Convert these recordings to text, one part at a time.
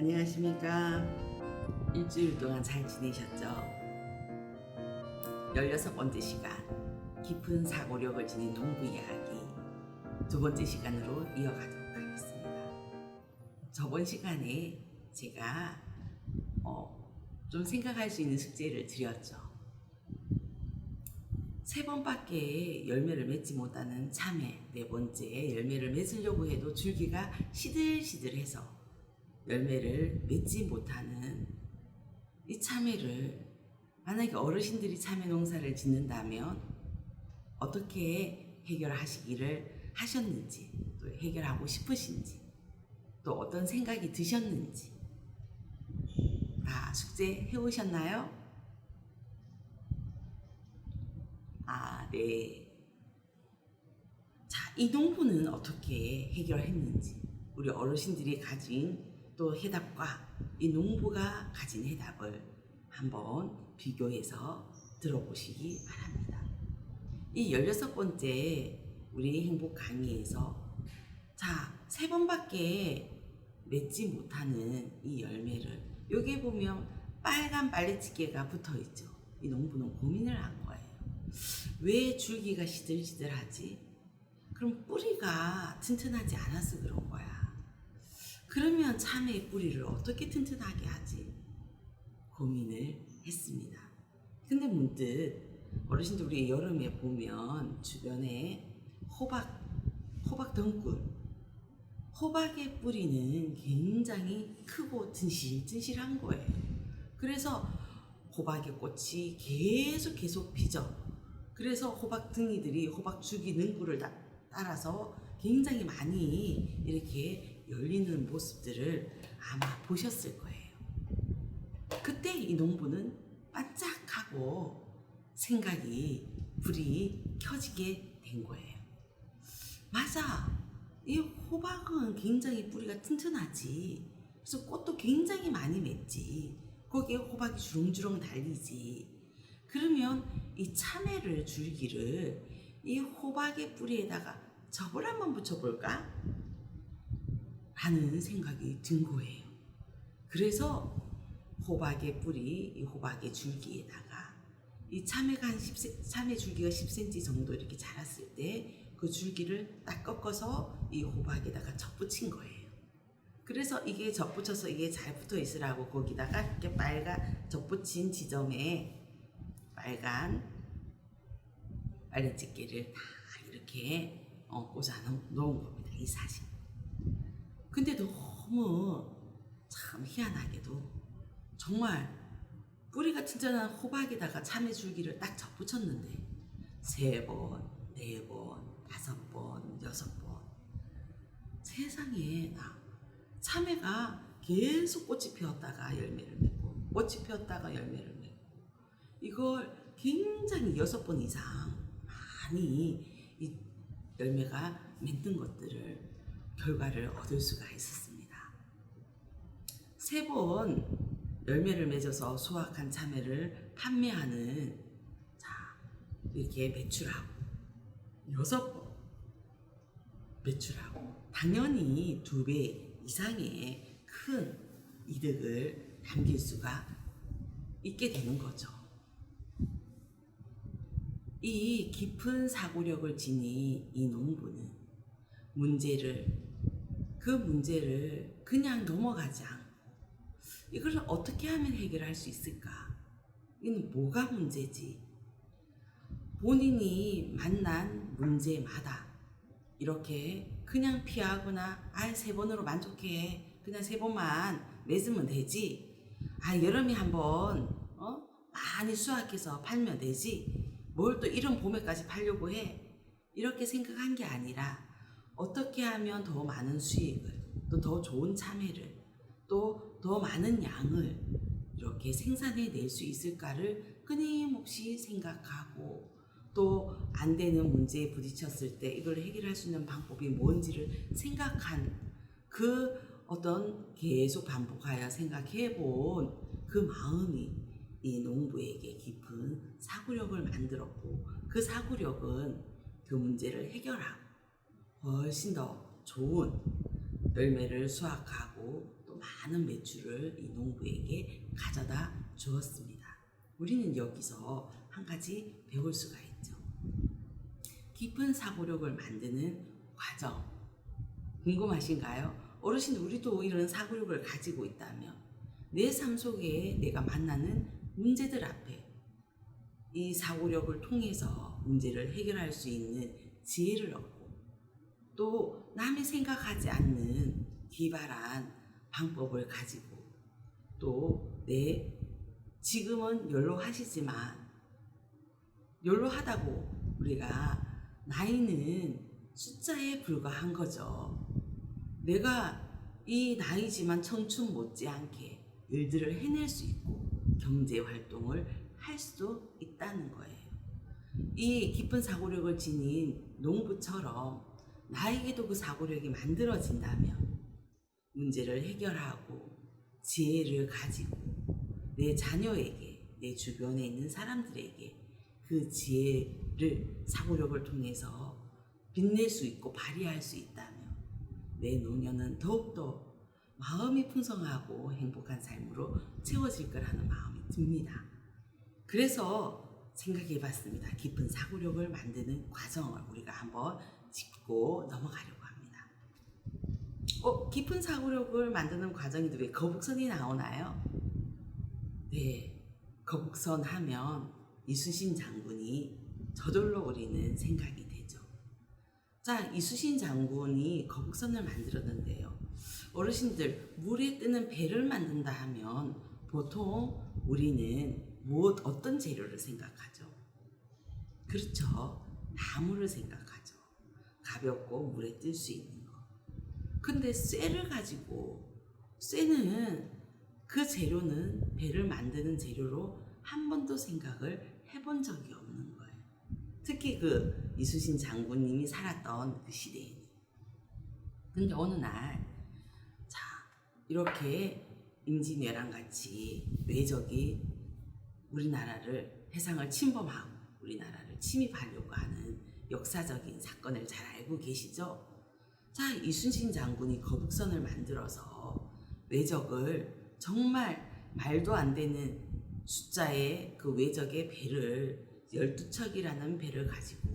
안녕하십니까. 일주일 동안 잘 지내셨죠? 16번째 시간, 깊은 사고력을 지닌 농부 이야기 두 번째 시간으로 이어가도록 하겠습니다. 저번 시간에 제가 어, 좀 생각할 수 있는 숙제를 드렸죠. 세 번밖에 열매를 맺지 못하는 참외 네 번째 열매를 맺으려고 해도 줄기가 시들시들해서 열매를 맺지 못하는 이 참외를 만약에 어르신들이 참외 농사를 짓는다면 어떻게 해결하시기를 하셨는지 또 해결하고 싶으신지 또 어떤 생각이 드셨는지 다 숙제 해오셨나요? 아, 네. 자, 이 농부는 어떻게 해결했는지 우리 어르신들이 가진 또 해답과 이 농부가 가진 해답을 한번 비교해서 들어보시기 바랍니다. 이 16번째 우리 행복 강의에서 자, 세 번밖에 맺지 못하는 이 열매를 여기 보면 빨간 빨래집게가 붙어 있죠. 이 농부는 고민을 한 거예요. 왜 줄기가 시들시들하지? 그럼 뿌리가 튼튼하지 않아서 그런 거야. 그러면 참외의 뿌리를 어떻게 튼튼하게 하지? 고민을 했습니다. 근데 문득 어르신들 우리 여름에 보면 주변에 호박, 호박 덩굴, 호박의 뿌리는 굉장히 크고 튼실튼실한 거예요. 그래서 호박의 꽃이 계속 계속 피죠. 그래서 호박 등이들이 호박 줄기 능구를 다- 따라서 굉장히 많이 이렇게 열리는 모습들을 아마 보셨을 거예요. 그때 이 농부는 반짝하고 생각이 불이 켜지게 된 거예요. 맞아. 이 호박은 굉장히 뿌리가 튼튼하지. 그래서 꽃도 굉장히 많이 맺지. 거기에 호박이 주렁주렁 달리지. 그러면 이 참외를 줄기를 이 호박의 뿌리에다가 접을 한번 붙여볼까? 하는 생각이 든 거예요. 그래서 호박의 뿌리, 이 호박의 줄기에다가 이 참외가 한 10, 참외 줄기가 10cm 정도 이렇게 자랐을 때 그 줄기를 딱 꺾어서 이 호박에다가 접붙인 거예요. 그래서 이게 접붙여서 이게 잘 붙어 있으라고 거기다가 이렇게 빨간 접붙인 지점에 빨간 빨래집게를 다 이렇게 어, 꽂아 놓은 겁니다. 이 사실. 근데 너무 참 희한하게도 정말 뿌리가 튼튼한 호박에다가 참외 줄기를 딱 접붙였는데 세 번, 네 번, 다섯 번, 여섯 번 세상에 나 참외가 계속 꽃이 피었다가 열매를 맺고 꽃이 피었다가 열매를 맺고 이걸 굉장히 여섯 번 이상 많이 이 열매가 맺는 것들을 결과를 얻을 수가 있었습니다. 세 번 열매를 맺어서 수확한 참외를 판매하는 자 이렇게 매출하고 여섯 번 매출하고 당연히 두 배 이상의 큰 이득을 남길 수가 있게 되는 거죠. 이 깊은 사고력을 지닌 이 농부는 문제를 그 문제를 그냥 넘어가지 않고 이걸 어떻게 하면 해결할 수 있을까? 이는 뭐가 문제지? 본인이 만난 문제마다 이렇게 그냥 피하거나 아 세 번으로 만족해. 그냥 세 번만 맺으면 되지. 아 여름에 한번 어? 많이 수확해서 팔면 되지. 뭘 또 이런 봄에까지 팔려고 해? 이렇게 생각한 게 아니라 어떻게 하면 더 많은 수익을 또 더 좋은 참외를 또 더 많은 양을 이렇게 생산해 낼 수 있을까를 끊임없이 생각하고 또 안 되는 문제에 부딪혔을 때 이걸 해결할 수 있는 방법이 뭔지를 생각한 그 어떤 계속 반복하여 생각해 본 그 마음이 이 농부에게 깊은 사고력을 만들었고 그 사고력은 그 문제를 해결하고 훨씬 더 좋은 열매를 수확하고 또 많은 매출을 이 농부에게 가져다 주었습니다. 우리는 여기서 한 가지 배울 수가 있죠. 깊은 사고력을 만드는 과정. 궁금하신가요? 어르신 우리도 이런 사고력을 가지고 있다면 내 삶 속에 내가 만나는 문제들 앞에 이 사고력을 통해서 문제를 해결할 수 있는 지혜를 얻고 또 남이 생각하지 않는 기발한 방법을 가지고 또 내 지금은 연로하시지만 연로하다고 우리가 나이는 숫자에 불과한 거죠. 내가 이 나이지만 청춘 못지않게 일들을 해낼 수 있고 경제 활동을 할 수도 있다는 거예요. 이 깊은 사고력을 지닌 농부처럼 나에게도 그 사고력이 만들어진다면 문제를 해결하고 지혜를 가지고 내 자녀에게 내 주변에 있는 사람들에게 그 지혜를 사고력을 통해서 빛낼 수 있고 발휘할 수 있다면 내 노년은 더욱더 마음이 풍성하고 행복한 삶으로 채워질 거라는 마음이 듭니다. 그래서 생각해 봤습니다. 깊은 사고력을 만드는 과정을 우리가 한번 짚고 넘어가려고 합니다. 어, 깊은 사고력을 만드는 과정인데 왜 거북선이 나오나요? 네, 거북선 하면 이순신 장군이 저절로 우리는 생각이 되죠. 자, 이수신 장군이 거북선을 만들었는데요. 어르신들, 물에 뜨는 배를 만든다 하면 보통 우리는 무엇, 어떤 재료를 생각하죠? 그렇죠. 나무를 생각하죠. 가볍고 물에 뜰 수 있는 거. 근데 쇠를 가지고, 쇠는 그 재료는 배를 만드는 재료로 한 번도 생각을 해본 적이 없는 거예요. 특히 그 이수신 장군님이 살았던 그 시대에는. 근데 어느 날, 자, 이렇게 임진왜란 같이 외적이 우리나라를 해상을 침범하고 우리나라를 침입하려고 하는 역사적인 사건을 잘 알고 계시죠? 자, 이순신 장군이 거북선을 만들어서 외적을 정말 말도 안 되는 숫자의 그 외적의 배를 12척이라는 배를 가지고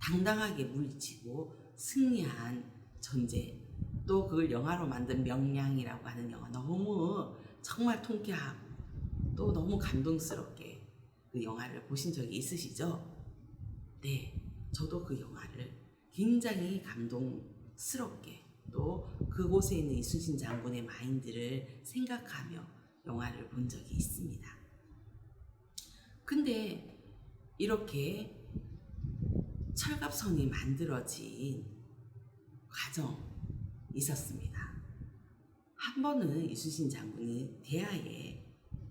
당당하게 물리치고 승리한 전제 또 그걸 영화로 만든 명량이라고 하는 영화 너무 정말 통쾌하고 또 너무 감동스럽게 그 영화를 보신 적이 있으시죠? 네, 저도 그 영화를 굉장히 감동스럽게 또 그곳에 있는 이순신 장군의 마인드를 생각하며 영화를 본 적이 있습니다. 근데 이렇게 철갑선이 만들어진 과정 있었습니다. 한 번은 이순신 장군이 대하에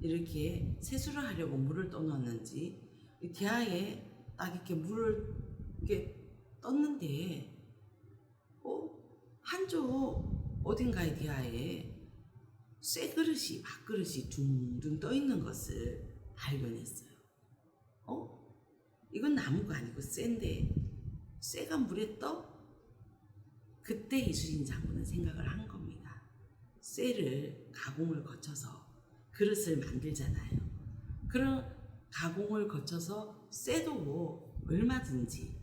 이렇게 세수를 하려고 물을 떠넣었는지 이 대하에 딱 이렇게 물을 이렇게 떴는데 어 한쪽 어딘가의 대하에 쇠 그릇이 밥그릇이 둥둥 떠 있는 것을 발견했어요. 어? 이건 나무가 아니고 쇠인데 쇠가 물에 떠? 그때 이수신 장군은 생각을 한 겁니다. 쇠를 가공을 거쳐서 그릇을 만들잖아요. 그런 가공을 거쳐서 쇠도 얼마든지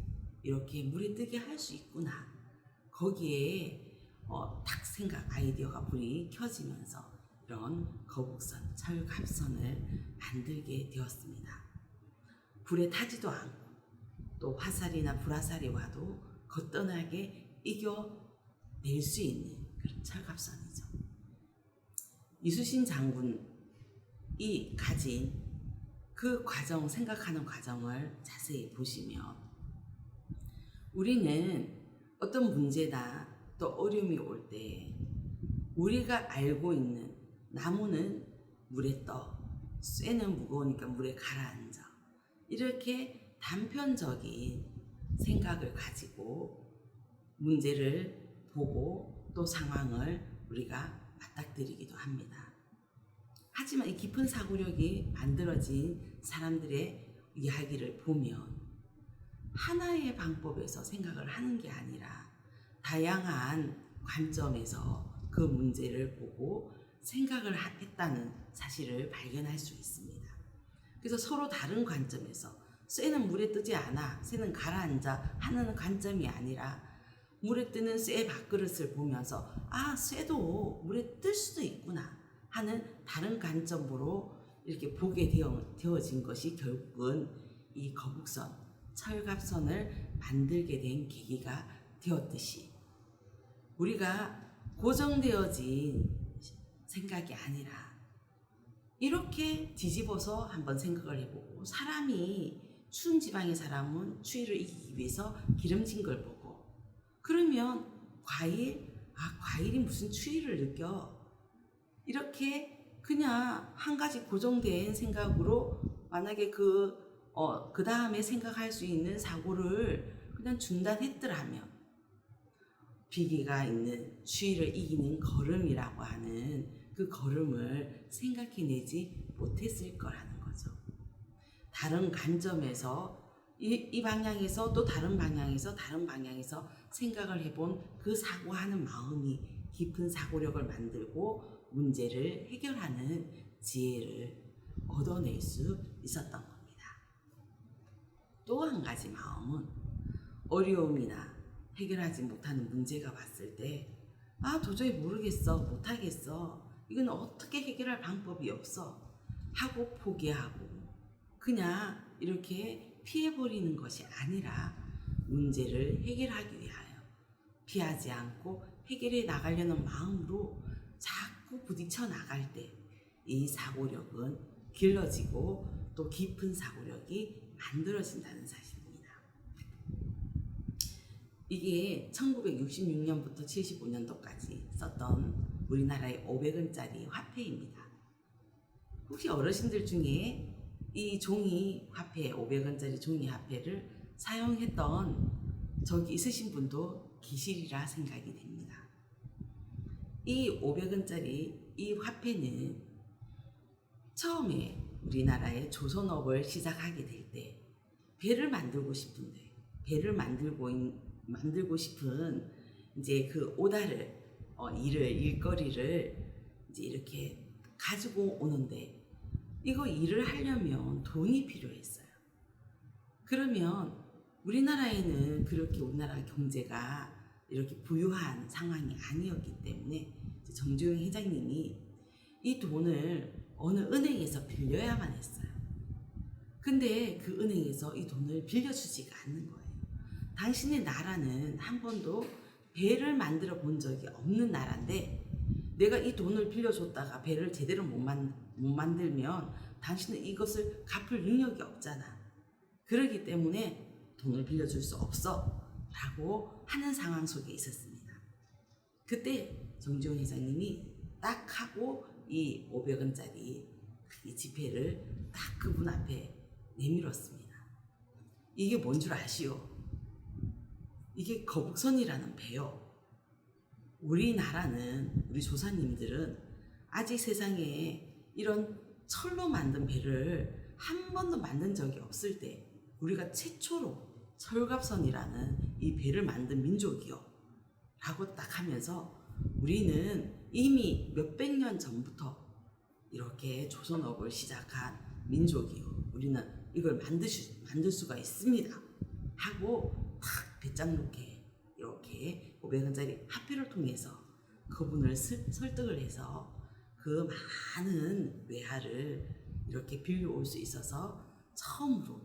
이렇게 물에 뜨게 할 수 있구나. 거기에 어, 딱 생각 아이디어가 불이 켜지면서 이런 거북선, 철갑선을 만들게 되었습니다. 불에 타지도 않고 또 화살이나 불화살이 와도 거뜬하게 이겨낼 수 있는 그런 철갑선이죠. 이수신 장군이 가진 그 과정, 생각하는 과정을 자세히 보시면 우리는 어떤 문제나 또 어려움이 올 때 우리가 알고 있는 나무는 물에 떠, 쇠는 무거우니까 물에 가라앉아. 이렇게 단편적인 생각을 가지고 문제를 보고 또 상황을 우리가 맞닥뜨리기도 합니다. 하지만 이 깊은 사고력이 만들어진 사람들의 이야기를 보면 하나의 방법에서 생각을 하는 게 아니라 다양한 관점에서 그 문제를 보고 생각을 하- 했다는 사실을 발견할 수 있습니다. 그래서 서로 다른 관점에서 쇠는 물에 뜨지 않아, 쇠는 가라앉아 하는 관점이 아니라 물에 뜨는 쇠 밥그릇을 보면서 아, 쇠도 물에 뜰 수도 있구나 하는 다른 관점으로 이렇게 보게 되어, 되어진 것이 결국은 이 거북선, 철갑선을 만들게 된 계기가 되었듯이 우리가 고정되어진 생각이 아니라 이렇게 뒤집어서 한번 생각을 해보고 사람이 추운 지방의 사람은 추위를 이기기 위해서 기름진 걸 보고 그러면 과일 아 과일이 무슨 추위를 느껴? 이렇게 그냥 한 가지 고정된 생각으로 만약에 그 어, 그 다음에 생각할 수 있는 사고를 그냥 중단했더라면 비계가 있는 추위를 이기는 걸음이라고 하는 그 걸음을 생각해내지 못했을 거라는 거죠. 다른 관점에서 이, 이 방향에서 또 다른 방향에서 다른 방향에서 생각을 해본 그 사고하는 마음이 깊은 사고력을 만들고 문제를 해결하는 지혜를 얻어낼 수 있었던 겁니다. 또 한 가지 마음은 어려움이나 해결하지 못하는 문제가 왔을 때, 아, 도저히 모르겠어, 못하겠어, 이건 어떻게 해결할 방법이 없어. 하고 포기하고, 그냥 이렇게 피해버리는 것이 아니라 문제를 해결하기 위하여 피하지 않고 해결해 나가려는 마음으로 자꾸 부딪혀 나갈 때 이 사고력은 길러지고 또 깊은 사고력이 만들어진다는 사실입니다. 이게 1966년부터 75년도까지 썼던 우리나라의 500원짜리 화폐입니다. 혹시 어르신들 중에 이 종이 화폐, 500원짜리 종이 화폐를 사용했던 적이 있으신 분도 계시리라 생각이 됩니다. 이 500원짜리 이 화폐는 처음에 우리나라의 조선업을 시작하게 될 때 배를 만들고 싶은데 배를 만들고 있- 만들고 싶은 이제 그 오다를 어, 일을 일거리를 이제 이렇게 가지고 오는데 이거 일을 하려면 돈이 필요했어요. 그러면 우리나라에는 그렇게 우리나라 경제가 이렇게 부유한 상황이 아니었기 때문에 정주영 회장님이 이 돈을 어느 은행에서 빌려야만 했어요. 근데 그 은행에서 이 돈을 빌려주지가 않는 거예요. 당신의 나라는 한 번도 배를 만들어 본 적이 없는 나라인데 내가 이 돈을 빌려줬다가 배를 제대로 못, 만, 못 만들면 당신은 이것을 갚을 능력이 없잖아. 그러기 때문에 돈을 빌려줄 수 없어. 라고 하는 상황 속에 있었습니다. 그때 정지훈 회장님이 딱 하고 이 500원짜리 이 지폐를 딱 그분 앞에 내밀었습니다. 이게 뭔 줄 아시오? 이게 거북선이라는 배요. 우리나라는 우리 조사님들은 아직 세상에 이런 철로 만든 배를 한 번도 만든 적이 없을 때 우리가 최초로 철갑선이라는 이 배를 만든 민족이요. 라고 딱 하면서 우리는 이미 몇백 년 전부터 이렇게 조선업을 시작한 민족이요. 우리는 이걸 수, 만들 수가 있습니다. 하고 탁 배짱 놓게 이렇게 500원짜리 화폐를 통해서 그분을 스- 설득을 해서 그 많은 외화를 이렇게 빌려올 수 있어서 처음으로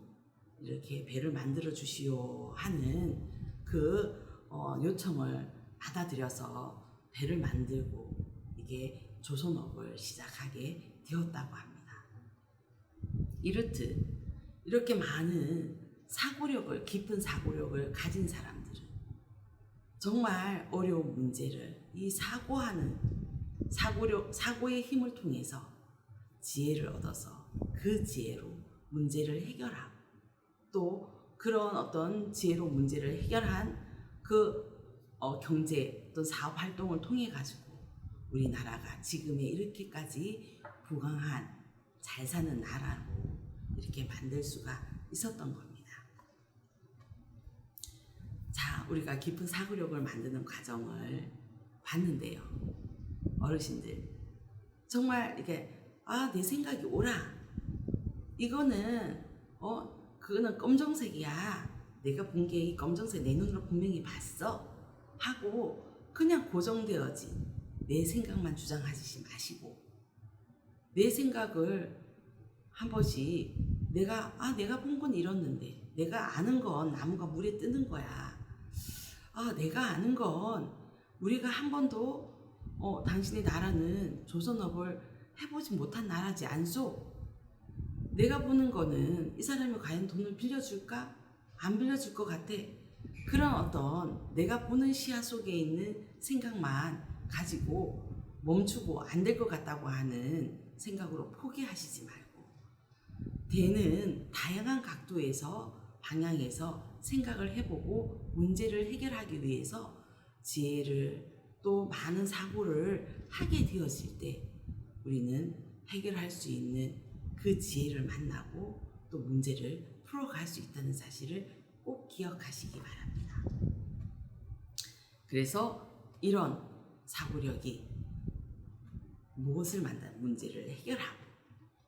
이렇게 배를 만들어 주시오 하는 그 어, 요청을 받아들여서 배를 만들고 이게 조선업을 시작하게 되었다고 합니다. 이렇듯 이렇게 많은 사고력을 깊은 사고력을 가진 사람들은 정말 어려운 문제를 이 사고하는 사고력 사고의 힘을 통해서 지혜를 얻어서 그 지혜로 문제를 해결하고 또 그런 어떤 지혜로 문제를 해결한 그 어, 경제 또는 사업 활동을 통해 가지고 우리나라가 지금의 이렇게까지 부강한 잘 사는 나라로 이렇게 만들 수가 있었던 겁니다. 자, 우리가 깊은 사고력을 만드는 과정을 봤는데요. 어르신들, 정말 이게 아 내 생각이 오라 이거는 어 그거는 검정색이야 내가 본 게 이 검정색 내 눈으로 분명히 봤어 하고 그냥 고정되어진 내 생각만 주장하지 마시고. 내 생각을 한 번씩 내가 아 내가 본 건 이렇는데 내가 아는 건 나무가 물에 뜨는 거야. 아 내가 아는 건 우리가 한 번도 어, 당신의 나라는 조선업을 해보지 못한 나라지 않소? 내가 보는 거는 이 사람이 과연 돈을 빌려줄까? 안 빌려줄 것 같아 그런 어떤 내가 보는 시야 속에 있는 생각만 가지고 멈추고 안 될 것 같다고 하는 생각으로 포기하시지 말고 대는 다양한 각도에서 방향에서 생각을 해보고 문제를 해결하기 위해서 지혜를 또 많은 사고를 하게 되었을 때 우리는 해결할 수 있는 그 지혜를 만나고 또 문제를 풀어갈 수 있다는 사실을 꼭 기억하시기 바랍니다. 그래서 이런 사고력이 무엇을 만든 문제를 해결하고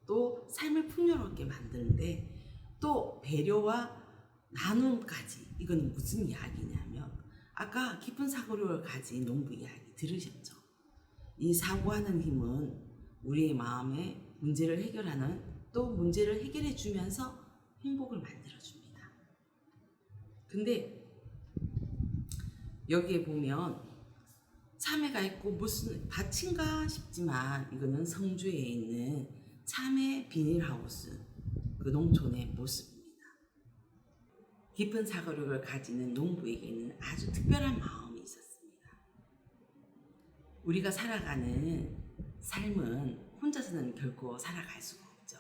또 삶을 풍요롭게 만드는데 또 배려와 나눔까지 이건 무슨 이야기냐면 아까 깊은 사고력을 가진 농부 이야기 들으셨죠? 이 사고하는 힘은 우리의 마음에 문제를 해결하는 또 문제를 해결해 주면서 행복을 만들어 줍니다. 근데 여기에 보면 참외가 있고 무슨 밭인가 싶지만 이거는 성주에 있는 참외 비닐하우스 그 농촌의 모습입니다. 깊은 사고력을 가지는 농부에게는 아주 특별한 마음이 있었습니다. 우리가 살아가는 삶은 혼자서는 결코 살아갈 수가 없죠.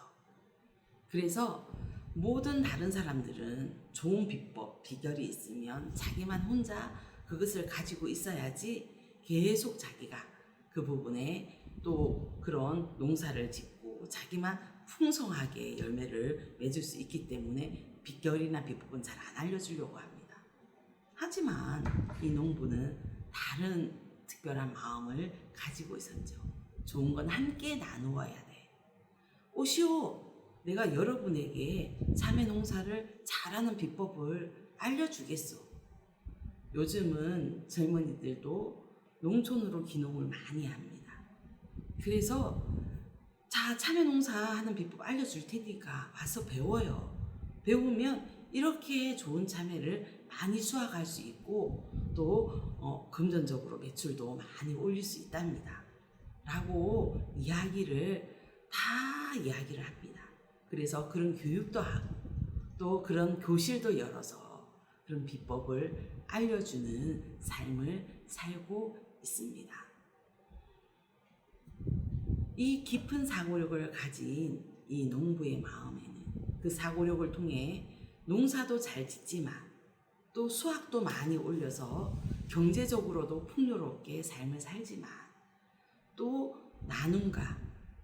그래서 모든 다른 사람들은 좋은 비법, 비결이 있으면 자기만 혼자 그것을 가지고 있어야지 계속 자기가 그 부분에 또 그런 농사를 짓고 자기만 풍성하게 열매를 맺을 수 있기 때문에 비결이나 비법은 잘 안 알려주려고 합니다. 하지만 이 농부는 다른 특별한 마음을 가지고 있었죠. 좋은 건 함께 나누어야 돼. 오시오, 내가 여러분에게 참외 농사를 잘하는 비법을 알려주겠소. 요즘은 젊은이들도 농촌으로 기농을 많이 합니다. 그래서 자 참외 농사 하는 비법 알려줄 테니까 와서 배워요. 배우면 이렇게 좋은 참외를 많이 수확할 수 있고 또 어, 금전적으로 매출도 많이 올릴 수 있답니다. 라고 이야기를 다 이야기를 합니다. 그래서 그런 교육도 하고 또 그런 교실도 열어서 그런 비법을 알려주는 삶을 살고 있습니다. 이 깊은 사고력을 가진 이 농부의 마음에는 그 사고력을 통해 농사도 잘 짓지만 또 수확도 많이 올려서 경제적으로도 풍요롭게 삶을 살지만 또 나눔과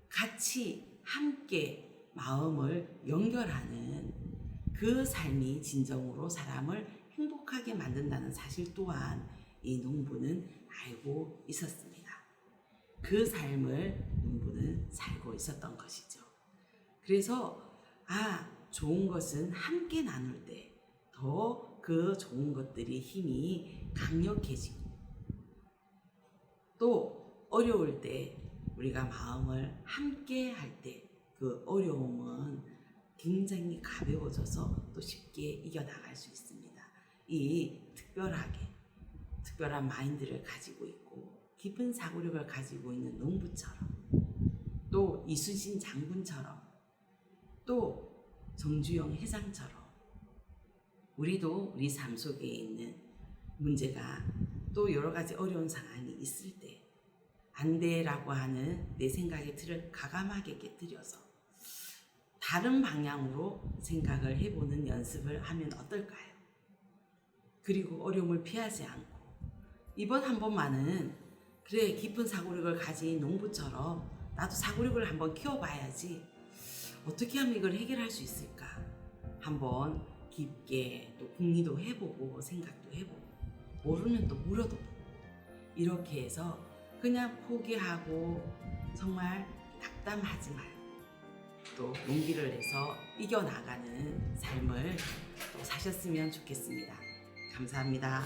같이 함께 마음을 연결하는 그 삶이 진정으로 사람을 행복하게 만든다는 사실 또한 이 농부는 알고 있었습니다. 그 삶을 농부는 살고 있었던 것이죠. 그래서 아 좋은 것은 함께 나눌 때 더 그 좋은 것들이 힘이 강력해지고 또 어려울 때 우리가 마음을 함께 할 때 그 어려움은 굉장히 가벼워져서 또 쉽게 이겨나갈 수 있습니다. 이 특별하게 특별한 마인드를 가지고 있고 깊은 사고력을 가지고 있는 농부처럼 또 이순신 장군처럼 또 정주영 회장처럼 우리도 우리 삶 속에 있는 문제가 또 여러 가지 어려운 상황이 있을 때 안 돼라고 하는 내 생각의 틀을 가감하게 깨뜨려서 다른 방향으로 생각을 해보는 연습을 하면 어떨까요? 그리고 어려움을 피하지 않고. 이번 한 번만은 그래 깊은 사고력을 가진 농부처럼 나도 사고력을 한번 키워봐야지. 어떻게 하면 이걸 해결할 수 있을까? 한번 깊게 또 궁리도 해보고 생각도 해보고 모르면 또 물어도 보고 이렇게 해서 그냥 포기하고 정말 낙담하지 말고 또 용기를 내서 이겨나가는 삶을 또 사셨으면 좋겠습니다. 감사합니다.